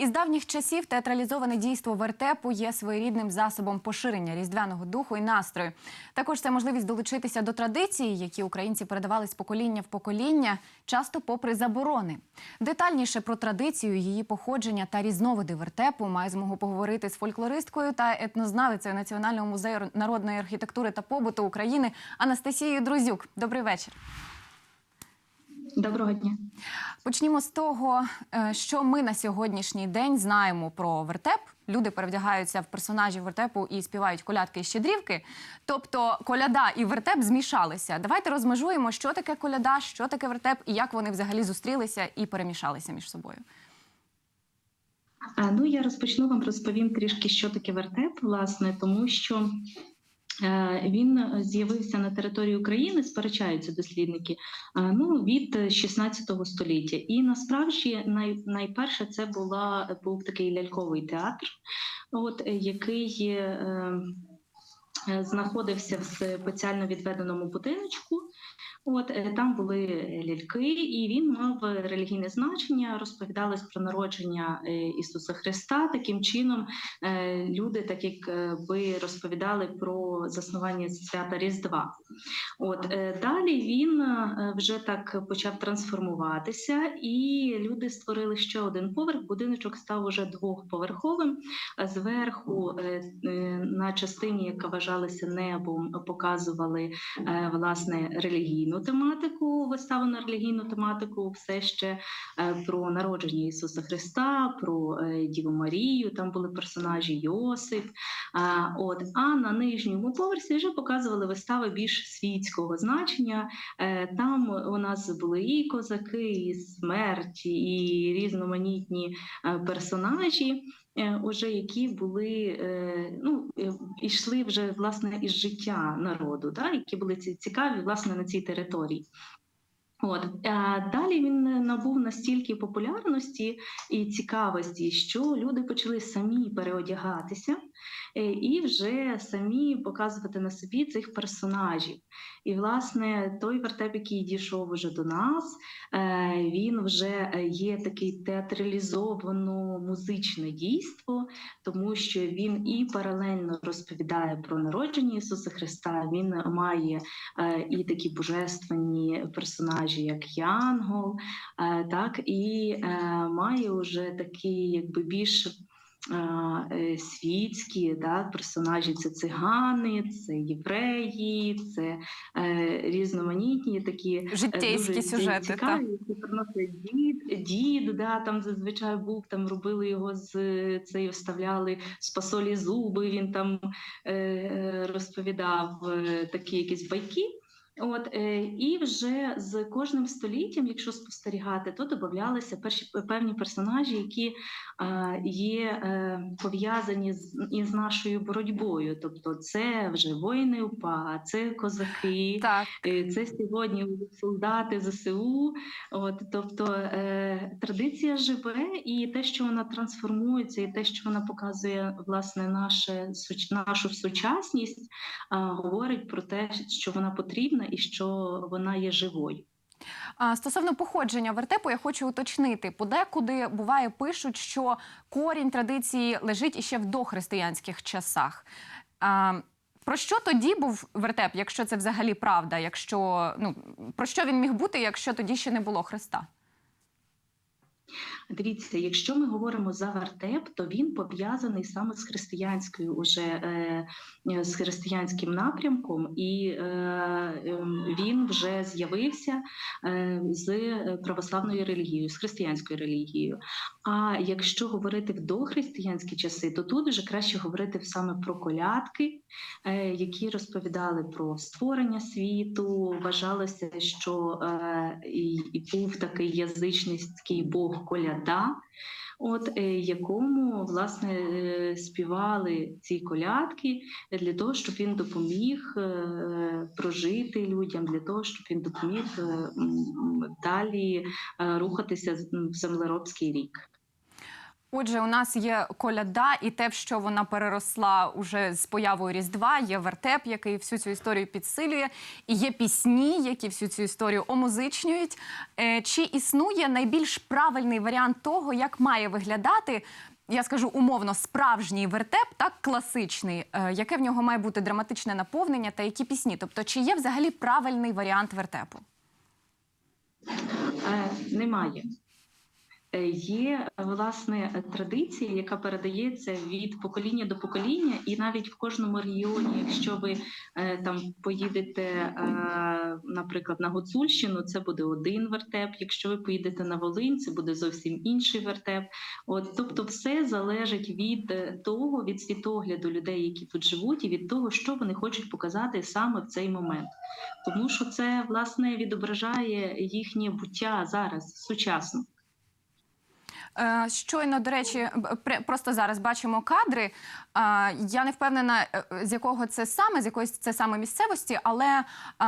Із давніх часів театралізоване дійство вертепу є своєрідним засобом поширення різдвяного духу і настрою. Також це можливість долучитися до традицій, які українці передавали з покоління в покоління, часто попри заборони. Детальніше про традицію, її походження та різновиди вертепу має змогу поговорити з фольклористкою та етнознавицею Національного музею народної архітектури та побуту України Анастасією Друзюк. Добрий вечір. Доброго дня. Почнімо з того, е, що ми на сьогоднішній день знаємо про вертеп. Люди перевдягаються в персонажів вертепу і співають колядки і щедрівки. Тобто коляда і вертеп змішалися. Давайте розмежуємо, що таке коляда, що таке вертеп і як вони взагалі зустрілися і перемішалися між собою. Ну я розпочну вам розповім трішки, що таке вертеп, власне, тому що. Е, Він з'явився на території України, сперечаються дослідники. е, Ну від 16 століття, і насправді най, найперше це була був такий ляльковий театр, от е, який е, е, знаходився в спеціально відведеному будиночку. От е, там були ляльки, і він мав релігійне значення. Розповідалось про народження е, Ісуса Христа. Таким чином е, люди, так як е, розповідали про заснування свята Різдва. От е, далі він е, вже так почав трансформуватися, і люди створили ще один поверх. Будиночок став уже двохповерховим. Зверху е, е, на частині, яка вважалася небом, показували е, власне релігійну тематику, виставу на релігійну тематику, все ще е, про народження Ісуса Христа, про е, Діву Марію. Там були персонажі Йосип. А, От а на нижньому поверсі вже показували вистави більш світського значення. Е, Там у нас були і козаки, і смерті, і різноманітні е, персонажі. Е, Уже які були е, ну е, йшли вже власне із життя народу, да, які були цікаві власне на цій території. От далі він набув настільки популярності і цікавості, що люди почали самі переодягатися і вже самі показувати на собі цих персонажів. І, власне, той вертеп, який дійшов уже до нас, е, він вже е, є такий театралізовано музичне дійство, тому що він і паралельно розповідає про народження Ісуса Христа. Він має е, і такі божественні персонажі, як Янгол, е, так і е, має уже такі, якби більш е, е, світські да, персонажі це цигани, це євреї, це е, різноманітні такі е, Життєйські дуже сюжети. Цікаві, які приносить дід, дід, да, там зазвичай був, там робили його з цей, вставляли з посолі зуби. Він там е, розповідав е, такі якісь байки. От е, і вже з кожним століттям, якщо спостерігати, то додавалися перші певні персонажі, які е, є е, пов'язані з із нашою боротьбою. Тобто, це вже воїни УПА, це козаки, Так. Е, Це сьогодні солдати ЗСУ. От, тобто е, традиція живе, і те, що вона трансформується, і те, що вона показує власне наше нашу сучасність, говорить про те, що вона потрібна і що вона є живою. Стосовно походження вертепу, я хочу уточнити. Подекуди буває пишуть, що корінь традиції лежить іще в дохристиянських часах. Про що тоді був вертеп, якщо це взагалі правда? Якщо ну про що він міг бути, якщо тоді ще не було Христа? Дивіться, якщо ми говоримо за вертеп, то він пов'язаний саме з християнською, уже е, е, з християнським напрямком, і е, е, він вже з'явився з православною релігією, з християнською релігією. А якщо говорити в дохристиянські часи, то тут вже краще говорити саме про колядки, які розповідали про створення світу. Вважалося, що і, був такий язичницький бог коляда, от е, якому власне е, співали ці колядки для того, щоб він допоміг е, прожити людям, для того, щоб він допоміг далі рухатися в землеробський рік. Отже, у нас є коляда, і те, що вона переросла уже з появою Різдва, є вертеп, який всю цю історію підсилює, і є пісні, які всю цю історію омузичнюють. Е, Чи існує найбільш правильний варіант того, як має виглядати? Я скажу умовно справжній вертеп, так класичний, Е, яке в нього має бути драматичне наповнення та які пісні? Тобто, чи є взагалі правильний варіант вертепу? Е, Немає. Е, Є власне традиція, яка передається від покоління до покоління, і навіть в кожному регіоні, якщо ви е, там поїдете, е, наприклад, на Гуцульщину, це буде один вертеп. Якщо ви поїдете на Волинь, це буде зовсім інший вертеп. От, тобто, все залежить від того, від світогляду людей, які тут живуть, і від того, що вони хочуть показати саме в цей момент. Тому що це власне відображає їхнє буття зараз сучасно. Е, Щойно, до речі, просто зараз бачимо кадри. Е, Я не впевнена, е, з якого це саме, з якоїсь це саме місцевості, але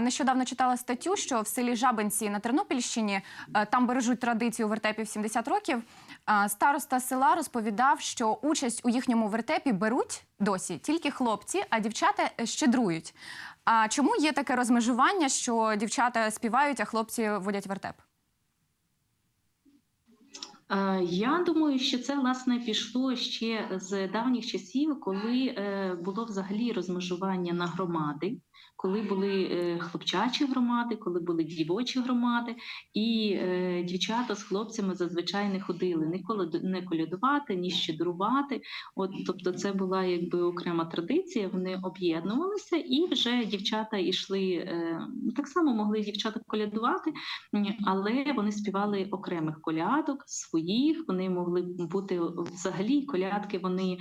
нещодавно читала статтю, що в селі Жабинці на Тернопільщині там бережуть традицію вертепів 70 років. Староста села розповідав, що участь у їхньому вертепі беруть досі тільки хлопці, а дівчата щедрують. А чому є таке розмежування, що дівчата співають, а хлопці водять вертеп? Е, Я думаю, що це власне пішло ще з давніх часів, коли е, було взагалі розмежування на громади, коли були е, хлопчачі громади, коли були дівочі громади, і е, дівчата з хлопцями зазвичай не ходили ні не колядувати, ні щедрувати. От, тобто, це була якби окрема традиція. Вони об'єднувалися, і вже дівчата йшли е, так само могли дівчата колядувати, але вони співали окремих колядок своїх. Вони могли бути взагалі колядки. Вони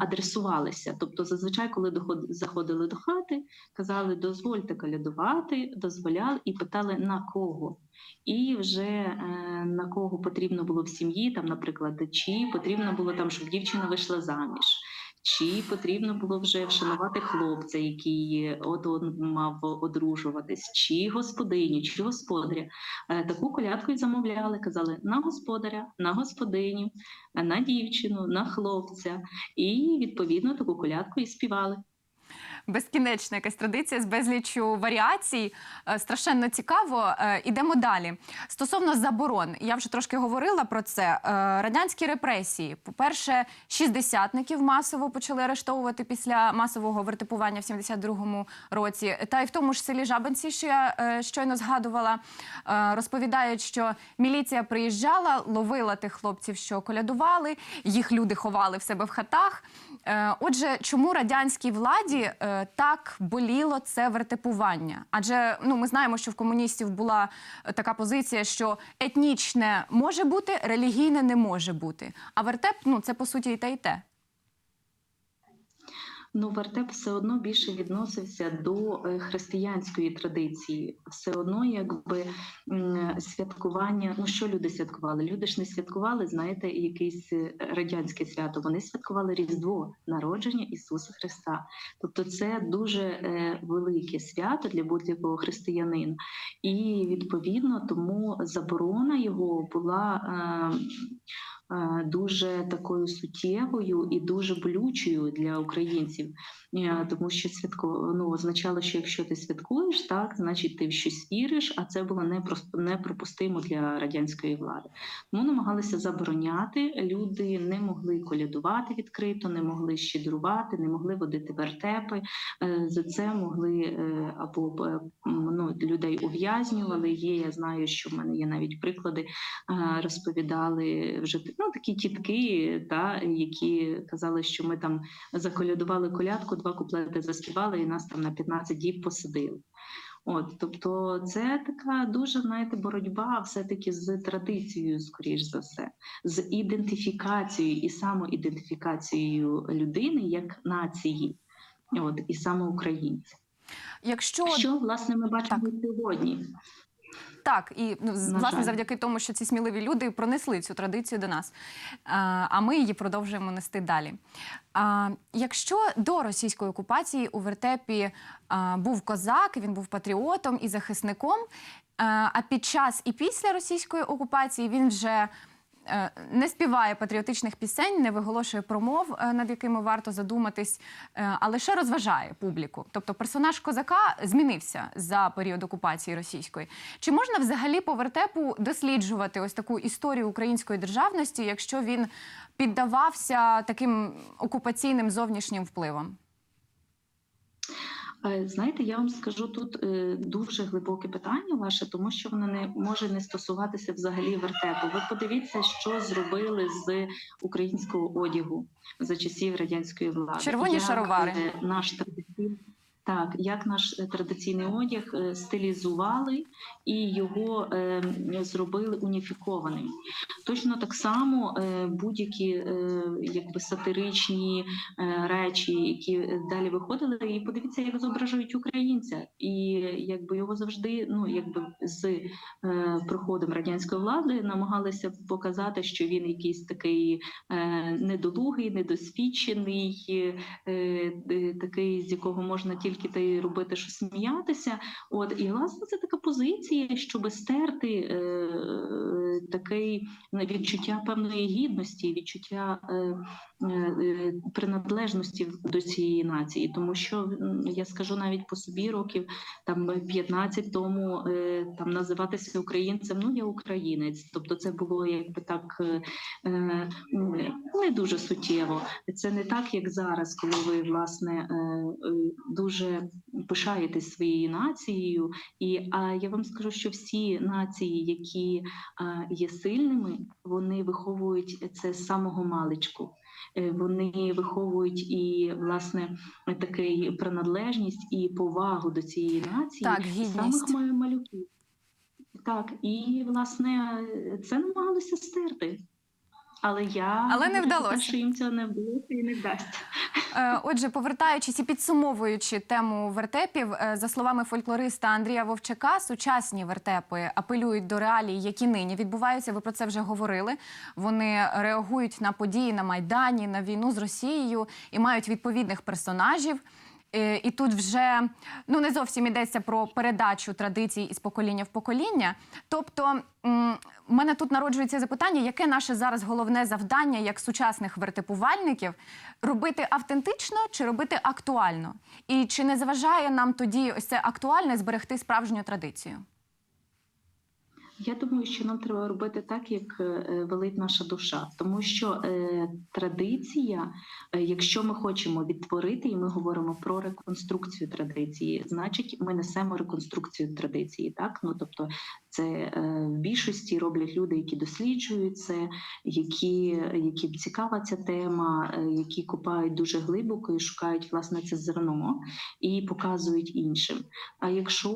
адресувалися. Тобто, зазвичай, коли заходили до хати, казали дозвольте колядувати, дозволяли і питали на кого. І вже е, на кого потрібно було в сім'ї, там, наприклад, чи потрібно було там, щоб дівчина вийшла заміж. Чи потрібно було вже вшанувати хлопця, який от мав одружуватись, чи господиню, чи господаря. Е, Таку колядку й замовляли, казали на господаря, на господиню, на дівчину, на хлопця. І відповідно таку колядку і співали. Безкінечна якась традиція з безліччю варіацій. Е, Страшенно цікаво. Е, Ідемо далі. Стосовно заборон, я вже трошки говорила про це. Е, Радянські репресії. По-перше, шістдесятників масово почали арештовувати після масового вертипування в 72-му році. Та й в тому ж селі Жабинці, що я щойно згадувала, розповідають, що міліція приїжджала, ловила тих хлопців, що колядували, їх люди ховали в себе в хатах. Е, Отже, чому радянській владі е, так боліло це вертепування? Адже ну ми знаємо, що в комуністів була е, така позиція, що етнічне може бути, релігійне не може бути. А вертеп ну це по суті і те, і те. Ну, вертеп все одно більше відносився до е, християнської традиції. Все одно, якби святкування. Ну що люди святкували? Люди ж не святкували, знаєте, якесь е, радянське свято. Вони святкували Різдво, народження Ісуса Христа. Тобто, це дуже е, велике свято для будь-якого християнина. І відповідно тому заборона його була. Дуже такою суттєвою і дуже болючою для українців, Е, тому що святко ну, означало, що якщо ти святкуєш, так значить ти в щось віриш, а це було непросто неприпустимо для радянської влади. Тому намагалися забороняти. Люди не могли колядувати відкрито, не могли щедрувати, не могли водити вертепи. Е, За це могли е, або е, ну, людей ув'язнювали. Є, я знаю, що в мене є навіть приклади, е, розповідали вже ну, такі тітки, та, які казали, що ми там заколядували колядку, два куплети заспівали, і нас там на 15 діб посадили. От, тобто, це така дуже знаєте, боротьба все-таки з традицією, скоріш за все, з ідентифікацією і самоідентифікацією людини як нації, от, і саме українців. Якщо Що власне ми бачимо сьогодні? Так, і ну, з- На власне жаль. завдяки тому, що ці сміливі люди пронесли цю традицію до нас, а, а ми її продовжуємо нести далі. А, якщо до російської окупації у вертепі а, був козак, він був патріотом і захисником, а, а під час і після російської окупації він вже не співає патріотичних пісень, не виголошує промов, е, над якими варто задуматись, е, а лише розважає публіку. Тобто персонаж козака змінився за період окупації російської. Чи можна взагалі по вертепу досліджувати ось таку історію української державності, якщо він піддавався таким окупаційним зовнішнім впливам? Е, Знаєте, я вам скажу тут е, дуже глибоке питання ваше, тому що воно не може не стосуватися взагалі вертепу. Ви подивіться, що зробили з українського одягу за часів радянської влади. Червоні Як, шаровари. е, Наш традиційний так, як наш е, традиційний одяг е, стилізували і його е, зробили уніфікованим. Точно так само будь-які якби сатиричні речі, які далі виходили, і подивіться, як зображують українця, і якби його завжди, ну якби з приходом радянської влади намагалися показати, що він якийсь такий недолугий, недосвідчений, такий, з якого можна тільки та й робити, що сміятися. От і власне це така позиція, щоб стерти е, е, такий відчуття певної гідності, відчуття е, е, приналежності до цієї нації, тому що я скажу навіть по собі років там 15 тому е, там називатися українцем, ну я українець. Тобто, це було якби так е, не дуже суттєво. Це не так, як зараз, коли ви власне е, е, дуже пишаєтесь своєю нацією. І а я вам скажу, що всі нації, які є сильними, вони виховують це з самого маличку. Е, Вони виховують і власне такий приналежність і повагу до цієї нації Так, самих малюків. Так, і власне це намагалися стерти. Але я Але не вдалося. що їм цього не вдалося і не вдасться. Е, Отже, повертаючись і підсумовуючи тему вертепів, е, за словами фольклориста Андрія Вовчака, сучасні вертепи апелюють до реалій, які нині відбуваються. Ви про це вже говорили. Вони реагують на події на майдані, на війну з Росією і мають відповідних персонажів. Е, І тут вже ну не зовсім йдеться про передачу традицій із покоління в покоління. Тобто, у мене тут народжується запитання, яке наше зараз головне завдання як сучасних вертепувальників робити автентично чи робити актуально? І чи не заважає нам тоді ось це актуальне зберегти справжню традицію? Я думаю, що нам треба робити так, як е, велить наша душа, тому що е, традиція, е, якщо ми хочемо відтворити, і ми говоримо про реконструкцію традиції, значить ми несемо реконструкцію традиції. Так, ну тобто, це е, в більшості роблять люди, які досліджують це, які, яким цікава ця тема, е, які копають дуже глибоко і шукають власне це зерно і показують іншим. А якщо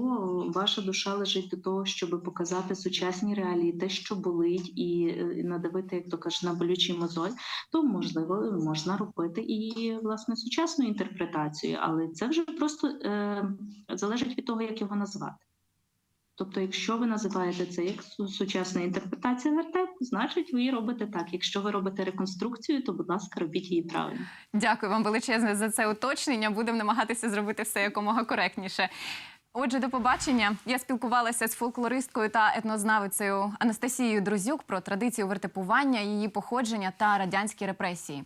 ваша душа лежить до того, щоб показати сучасні реалії, те, що болить, і е, надавити, як то кажуть, на болючий мозоль, то можливо можна робити і власне сучасну інтерпретацію, але це вже просто е, залежить від того, як його назвати. Тобто, якщо ви називаєте це як сучасна інтерпретація вертепу, значить ви її робите так. Якщо ви робите реконструкцію, то будь ласка, робіть її правильно. Дякую вам величезне за це уточнення. Будемо намагатися зробити все якомога коректніше. Отже, до побачення. Я спілкувалася з фольклористкою та етнознавицею Анастасією Друзюк про традицію вертепування, її походження та радянські репресії.